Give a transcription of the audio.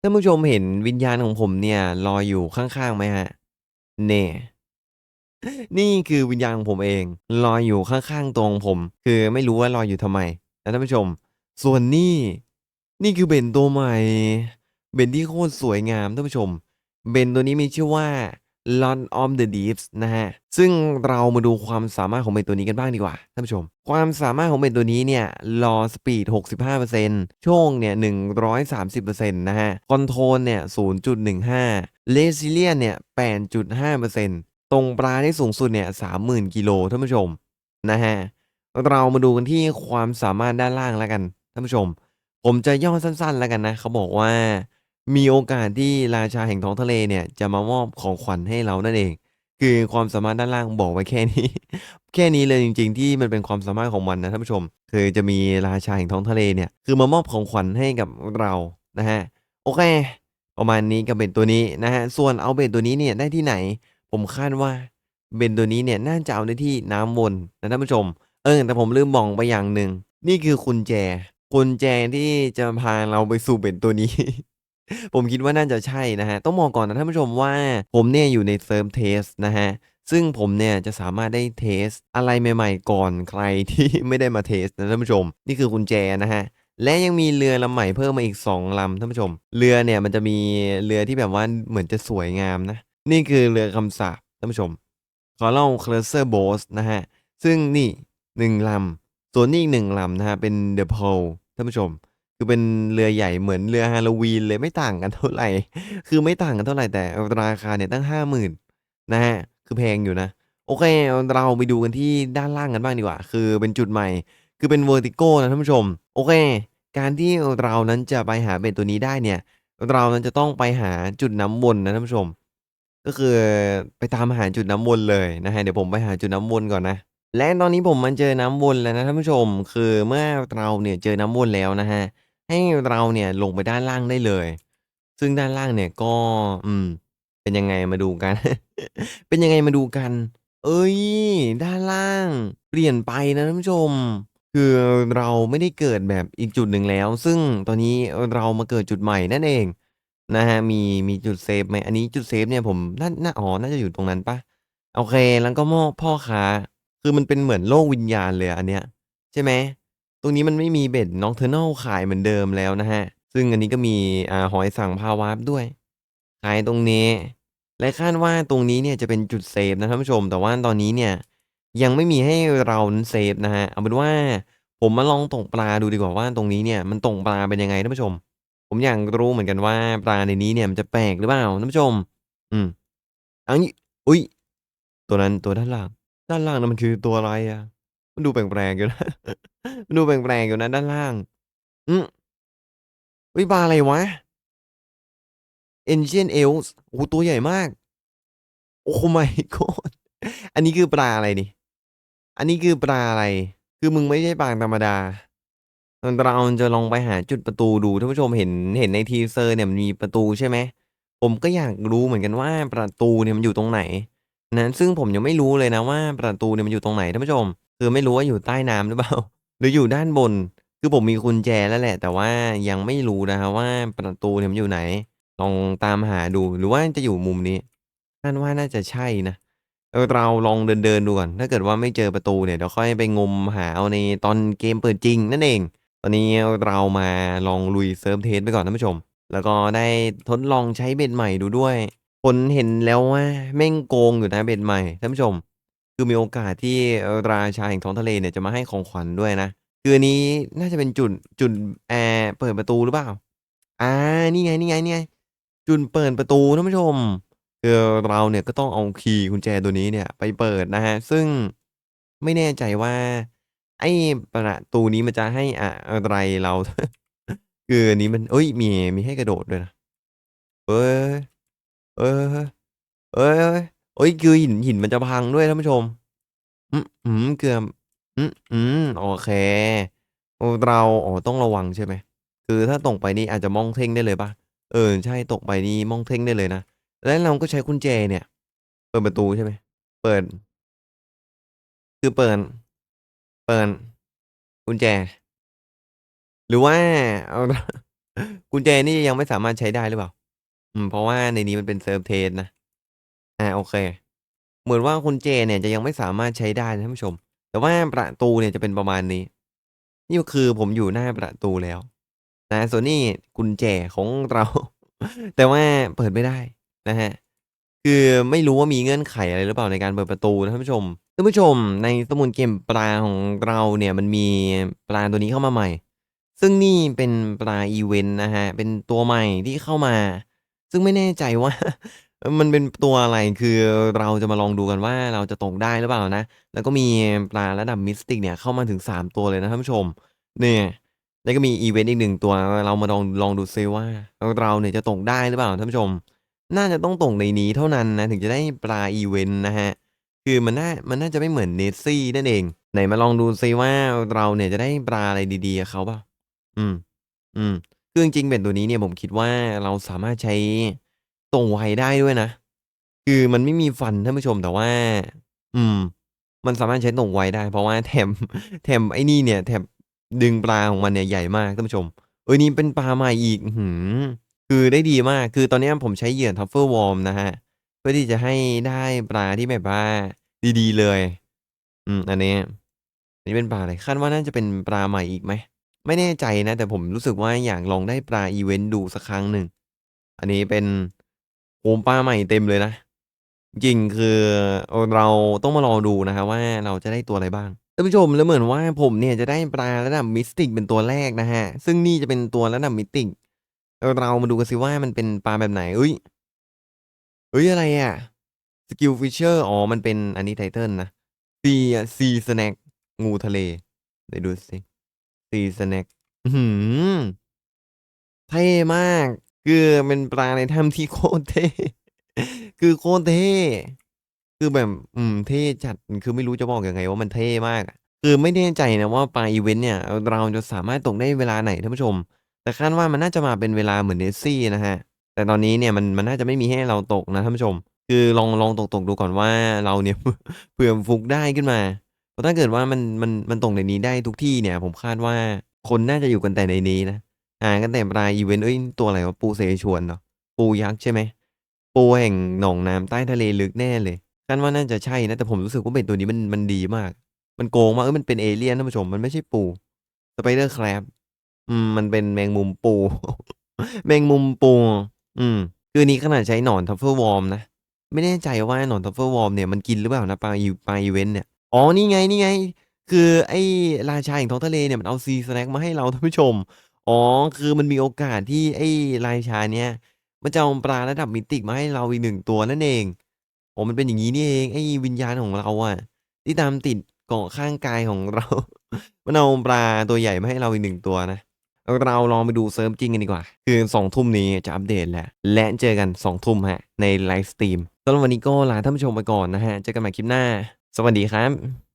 ท่านผู้ชมเห็นวิญญาณของผมเนี่ยลอยอยู่ข้างๆไหมฮะ เนี่ย นี่คือวิญญาณของผมเอง ลอยอยู่ข้างๆตรงผม คือไม่รู้ว่าลอยอยู่ทำไมนะท่านผู้ชม ส่วนนี่ นี่คือเบนตัวใหม่ เบนที่โคตรสวยงามท่านผู้ชม เบนตัวนี้มีชื่อว่า Lord of the Deeps นะฮะ ซึ่งเรามาดูความสามารถของเบนตัวนี้กันบ้างดีกว่าท่านผู้ชม ความสามารถของเบนตัวนี้เนี่ยรอสปีด65%โชคเนี่ย 130%นะฮะคอนโทรลเนี่ย 0.15เลซิเลียนเนี่ย 8.5%ตรงปลาที่สูงสุดเนี่ย 30,000 กิโลท่านผู้ชมนะฮะ เรามาดูกันที่ความสามารถด้านล่างแล้วกันท่านผู้ชม ผมจะย่อสั้นๆแล้วกันนะ เขาบอกว่า มีโอกาสที่ราชาแห่งท้องทะเลเนี่ยจะมามอบของขวัญให้เรานั่นเอง คือความสามารถด้านล่างบอกไว้แค่นี้ แค่นี้เลยจริง ๆ ที่มันเป็นความสามารถของมันนะท่านผู้ชม คือจะมีราชาแห่งท้องทะเลเนี่ยคือมามอบของขวัญให้กับเรานะฮะโอเค ประมาณนี้กับเบนตัวนี้นะฮะส่วนเอาเบนตัวนี้เนี่ยได้ที่ไหน ผมคาดว่าเบนตัวนี้เนี่ยน่าจะเอาได้ที่น้ำวนนะท่านผู้ชม เออแต่ผมลืมบอกไปอย่างหนึ่งนี่คือกุญแจกุญแจที่จะพาเราไปสู่เบนตัวนี้ ผมคิดว่าน่าจะใช่นะฮะ ต้องบอกก่อนนะท่านผู้ชมว่าผมเนี่ยอยู่ในเซิร์ฟเทสนะฮะ ซึ่งผมเนี่ยจะสามารถได้เทสอะไรใหม่ๆก่อนใครที่ไม่ได้มาเทสนะท่านผู้ชม นี่คือกุญแจนะฮะและยังมีเรือลำใหม่เพิ่มมาอีก 2ลำท่านผู้ชม เรือเนี่ยมันจะมีเรือที่แบบว่าเหมือนจะสวยงามนะ นี่คือเรือคำสาปท่านผู้ชม ขอเล่าเคลเซอร์โบสนะฮะ ซึ่งนี่หนึ่งลำส่วนนี้อีกหนึ่งลำนะฮะ เป็นเดอะโพลท่านผู้ชม คือเป็นเรือใหญ่เหมือนเรือฮาโลวีนเลยไม่ต่างกันเท่าไหร่ คือไม่ต่างกันเท่าไหร่แต่ราคาเนี่ยตั้งห้าหมื่นนะฮะ คือแพงอยู่นะ โอเค เราไปดูกันที่ด้านล่างกันบ้างดีกว่า คือเป็นจุดใหม่ คือเป็นเวอร์ติโก้นะท่านผู้ชม โอเค การที่เรานั้นจะไปหาเบ็ดตัวนี้ได้เนี่ย เรานั้นจะต้องไปหาจุดน้ำวนนะท่านผู้ชม ก็คือไปตามหาจุดน้ำวนเลยนะฮะ เดี๋ยวผมไปหาจุดน้ำวนก่อนนะ และตอนนี้ผมมันเจอน้ำวนแล้วนะท่านผู้ชม คือเมื่อเราเนี่ยเจอน้ำวนแล้วนะฮะ ให้เราเนี่ยลงไปด้านล่างได้เลย ซึ่งด้านล่างเนี่ยก็ อืม เป็นยังไงมาดูกัน เป็นยังไงมาดูกัน เอ้ย ด้านล่าง เปลี่ยนไปนะท่านผู้ชม คือเราไม่ได้เกิดแบบอีกจุดหนึ่งแล้ว ซึ่งตอนนี้เรามาเกิดจุดใหม่นั่นเองนะฮะมีมีจุดเซฟไหมอันนี้จุดเซฟเนี่ยผมน่าน่าอ๋อน่าจะอยู่ตรงนั้นปะโอเค แล้วก็หม้อพ่อค้าคือมันเป็นเหมือนโลกวิญญาณเลยอันเนี้ย ใช่ไหม ตรงนี้มันไม่มีเบ็ด Nocturnal ขายเหมือนเดิมแล้วนะฮะ ซึ่งอันนี้ก็มีอ่าหอยสังพาวาร์ปด้วย ขายตรงนี้ และคาดว่าตรงนี้เนี่ยจะเป็นจุดเซฟนะท่านผู้ชม แต่ว่าตอนนี้เนี่ยยังไม่มีให้เรานั้นเซฟนะฮะ เอาเป็นว่าผมมาลองตกปลาดูดีกว่าว่าตรงนี้เนี่ยมันตกปลาเป็นยังไงท่านผู้ชม ผมอยากรู้เหมือนกันว่าปลาในนี้เนี่ยมันจะแปลกหรือเปล่าท่านผู้ชม อืมอันนี้ อุ๊ยตัวนั้นตัวด้านล่าง ด้านล่างนั้นมันคือตัวอะไรอะ มันดูแปลกๆอยู่นะ มันดูแปลกๆอยู่นะด้านล่าง อืมอุ๊ยปลาอะไรวะ Ancient Elves โอ้ตัวใหญ่มาก โอ้ my god อันนี้คือปลาอะไรนี่ อันนี้คือปลาอะไร คือมึงไม่ใช่ปลาธรรมดาเราจะลองไปหาจุดประตูดูท่านผู้ชมเห็นเห็นในทีเซอร์เนี่ยมันมีประตูใช่ไหม ผมก็อยากรู้เหมือนกันว่าประตูเนี่ยมันอยู่ตรงไหนนะซึ่งผมยังไม่รู้เลยนะว่าประตูเนี่ยมันอยู่ตรงไหนท่านผู้ชม คือไม่รู้ว่าอยู่ใต้น้ำหรือเปล่า หรืออยู่ด้านบน คือผมมีกุญแจแล้วแหละ แต่ว่ายังไม่รู้นะครับว่าประตูเนี่ยมันอยู่ไหน ลองตามหาดู หรือว่าจะอยู่มุมนี้คาดว่าน่าจะใช่นะ เราลองเดินๆดูก่อน ถ้าเกิดว่าไม่เจอประตูเนี่ยเดี๋ยวค่อยไปงมหาเอาในตอนเกมเปิดจริงนั่นเอง ตอนนี้เรามาลองลุยเซิร์ฟเทสไปก่อนท่านผู้ชม แล้วก็ได้ทดลองใช้เบ็ดใหม่ดูด้วยผลเห็นแล้วว่าแม่งโกงอยู่นะเบ็ดใหม่ท่านผู้ชม คือมีโอกาสที่ราชาแห่งท้องทะเลเนี่ยจะมาให้ของขวัญด้วยนะ คืออันนี้น่าจะเป็นจุดจุดแอร์เปิดประตูหรือเปล่า อ่า นี่ไงนี่ไงนี่ไง จุดเปิดประตูท่านผู้ชมคือเราเนี่ยก็ต้องเอาคีย์กุญแจตัวนี้เนี่ยไปเปิดนะฮะ ซึ่งไม่แน่ใจว่า ไอ้ประตูนี้มันจะให้อะไรเรา คืออันนี้มันเฮ้ย มีมีให้กระโดดด้วยนะเฮ้ยเฮ้ยเฮ้ เฮ้ยคือหินหินมันจะพังด้วยท่านผู้ชม อืมอืมเกือบอืมอืมโอเคเราอ๋อต้องระวังใช่ไหมคือถ้าตกไปนี่อาจจะม่องเท่งได้เลยปล่าเออใช่ตกไปนี่ม่องเท่งได้เลยนะแล้วเราก็ใช้กุญแจเนี่ย เปิดประตูใช่ไหมเปิด คือเปิด เปิดกุญแจ หรือว่าเอากุญแจนี่ยังไม่สามารถใช้ได้หรือเปล่า?อืมเพราะว่าในนี้มันเป็นเซิร์ฟเทสต์นะ อาโอเค เหมือนว่ากุญแจเนี่ยจะยังไม่สามารถใช้ได้นะท่านผู้ชม แต่ว่าประตูเนี่ยจะเป็นประมาณนี้ นี่ก็คือผมอยู่หน้าประตูแล้ว นะส่วนนี่กุญแจของเรา แต่ว่าเปิดไม่ได้นะครับคือไม่รู้ว่ามีเงื่อนไขอะไรหรือเปล่าในการเปิดประตูนะท่านผู้ชมท่านผู้ชมในสมุดเกมปลาของเราเนี่ยมันมีปลาตัวนี้เข้ามาใหม่ ซึ่งนี่เป็นปลาอิเวนต์นะครับเป็นตัวใหม่ที่เข้ามา ซึ่งไม่แน่ใจว่า เออ มันเป็นตัวอะไร คือเราจะมาลองดูกันว่า เราจะตกได้หรือเปล่านะ แล้วก็มีปลาระดับ Mythic เนี่ยเข้ามาถึง 3 ตัวเลยนะท่านผู้ชม เนี่ย แล้วก็มีอิเวนต์อีก1ตัว เรามาลองลองดูซิว่า เราเนี่ยจะตกได้หรือเปล่าท่านผู้ชม น่าจะต้องตกในนี้เท่านั้นนะถึงจะได้ปลาอิเวนต์นะครับคือมันน่ามันน่าจะไม่เหมือน Nessie นั่นเอง ไหนมาลองดูซิว่าเราเนี่ยจะได้ปลาอะไรดีๆเขาเปล่า?อืม อืม คือจริงๆเบ็ดตัวนี้เนี่ยผมคิดว่าเราสามารถใช้ ตกไวได้ด้วยนะ คือมันไม่มีฟันท่านผู้ชมแต่ว่า อืม มันสามารถใช้ตกไวได้ เพราะว่าแถมแถมไอ้นี่เนี่ย แถมดึงปลาของมันเนี่ยใหญ่มากท่านผู้ชมเออนี่เป็นปลาใหม่อีกอื้อฮือคือได้ดีมาก คือตอนนี้ผมใช้เหยื่อ Truffle Worm นะครับเพื่อที่จะให้ได้ปลาที่แบบว่า ดีๆเลย อืม อันนี้อันนี้เป็นปลาอะไรคาดว่าน่าจะเป็นปลาใหม่อีกไหม ไม่แน่ใจนะ แต่ผมรู้สึกว่าอยากลองได้ปลาอิเวนต์ดูสักครั้งหนึ่ง อันนี้เป็น โอ้โฮปลาใหม่เต็มเลยนะจริงคือเราต้องมารอดูนะครับว่าเราจะได้ตัวอะไรบ้างท่านผู้ชมแล้วเหมือนว่าผมเนี่ยจะได้ปลาระดับ Mythic เป็นตัวแรกนะครับซึ่งนี่จะเป็นตัวระดับ Mythic เออเรามาดูกันสิว่ามันเป็นปลาแบบไหนเอุ๊ยเฮ้ยอะไรอะ Skillfisher อ๋อมันเป็นอันนี้ไตเทิลนะ Sea Sea Snack งูทะเลไหนดูสิ Sea Snack อื้อฮือเท่มาก คือเป็นปลาในถ้ำที่โคตรเท่ คือโคตรเท่ คือแบบ อืม เท่จัด คือไม่รู้จะบอกยังไงว่ามันเท่มาก คือไม่แน่ใจนะว่าปลาอิเวนต์เนี่ย เราจะสามารถตกได้เวลาไหนท่านผู้ชม แต่คาดว่ามันน่าจะมาเป็นเวลาเหมือน Nessie นะครับแต่ตอนนี้เนี่ยมันมันน่าจะไม่มีให้เราตกนะท่านผู้ชม คือลองลองตกๆดูก่อนว่าเราเนี่ยเผื่อฟุกได้ขึ้นมาเพราะถ้าเกิดว่ามันมันมันตกในนี้ได้ทุกที่เนี่ย ผมคาดว่าคนน่าจะอยู่กันแต่ในนี้นะ หากันแต่ปลาอิเวนต์เฮ้ยตัวอะไรวะปูเสฉวนเหรอปูยักษ์ใช่ไหมปูแห่งหนองน้ำใต้ทะเลลึกแน่เลยคาดว่าน่าจะใช่นะ แต่ผมรู้สึกว่าเบ็ดตัวนี้มันมันดีมาก มันโกงมากเฮ้ยมันเป็นเอเลี่ยนท่านผู้ชมมันไม่ใช่ปู Spider Crab อืมมันเป็นแมงมุมปู แมงมุมปู อืม คือนี้ขนาดใช้หนอน Truffle Worm นะไม่แน่ใจว่าหนอน Truffle Worm เนี่ยมันกินหรือเปล่านะปลาอิปลาอิเวนต์เนี่ยอ๋อนี่ไงๆคือไอ้ราชาแห่งท้องทะเลเนี่ยมันเอา Sea Snack มาให้เราท่านผู้ชม อ๋อ คือมันมีโอกาสที่ไอ้ราชาเนี้ยมันจะเอาปลาระดับ Mythic มาให้เราอีก1ตัวนั่นเองอ๋อมันเป็นอย่างงี้นี่เอง ไอ้วิญญาณของเราอะที่ตามติดเกาะข้างกายของเรา มันเอาปลาตัวใหญ่มาให้เราอีก1ตัวนะ เราลองไปดูเซิร์ฟจริงกันดีกว่า คือ2ทุ่มนี้จะอัปเดตแล้วและเจอกัน2ทุ่มครับในไลฟ์สตรีมสำหรับวันนี้ก็ลาท่านผู้ชมไปก่อนนะครับเจอกันใหม่คลิปหน้า สวัสดีครับ